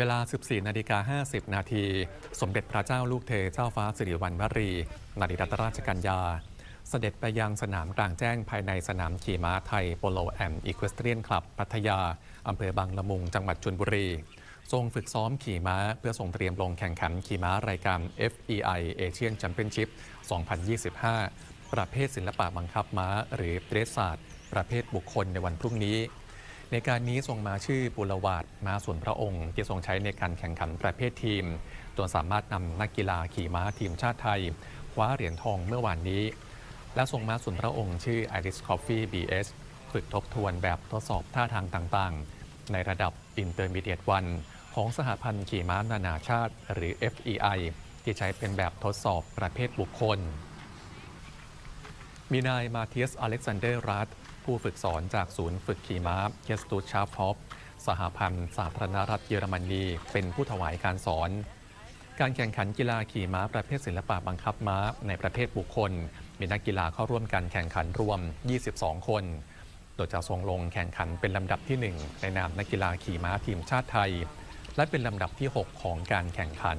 เวลา 14 นาฬิกา 50 นาที สมเด็จพระเจ้าลูกเธอเจ้าฟ้าสิริวัณวรีนาริรัตราชกัญญา เสด็จไปยังสนามกลางแจ้งภายในสนามขี่ม้าไทยโปโลแอนด์อีควสเตรียนคลับ พัทยา อำเภอบางละมุง จังหวัดชลบุรี ทรงฝึกซ้อมขี่ม้า เพื่อส่งเตรียมลงแข่งขันขี่ม้ารายการ FEI Asian Championship 2025 ประเภทศิลปะบังคับม้า หรือเดรสศาสตร์ประเภทบุคคลในวันพรุ่งนี้ ในการนี้ทรงมาชื่อปุรวาดม้าส่วนพระองค์ ที่ทรงใช้ในการแข่งขันประเภททีม จนสามารถนำนักกีฬาขี่ม้าทีมชาติไทย คว้าเหรียญทองเมื่อวานนี้ และทรงม้าส่วนพระองค์ชื่อ Iris Coffee BS ฝึกทบทวนแบบทดสอบท่าทางต่างๆ ในระดับ Intermediate 1ของสหพันธ์ขี่ม้านานาชาติหรือ FEI ที่ใช้เป็นแบบทดสอบประเภทบุคคล มีนายมาเทียสอเล็กซานเดอร์รัต ผู้ฝึกสอนจากศูนย์ฝึกขี่ม้าเคสตูชาฟฮอปสหพันธ์สาธารณรัฐเยอรมนีเป็นผู้ถวายการสอน การแข่งขันกีฬาขี่ม้าประเภทศิลปะบังคับม้าในประเภทบุคคล มีนักกีฬาเข้าร่วมการแข่งขันรวม 22 คน โดยจะทรงลงแข่งขันเป็นลำดับที่ 1 ในนามนักกีฬาขี่ม้าทีมชาติไทย และเป็นลำดับที่ 6 ของการแข่งขัน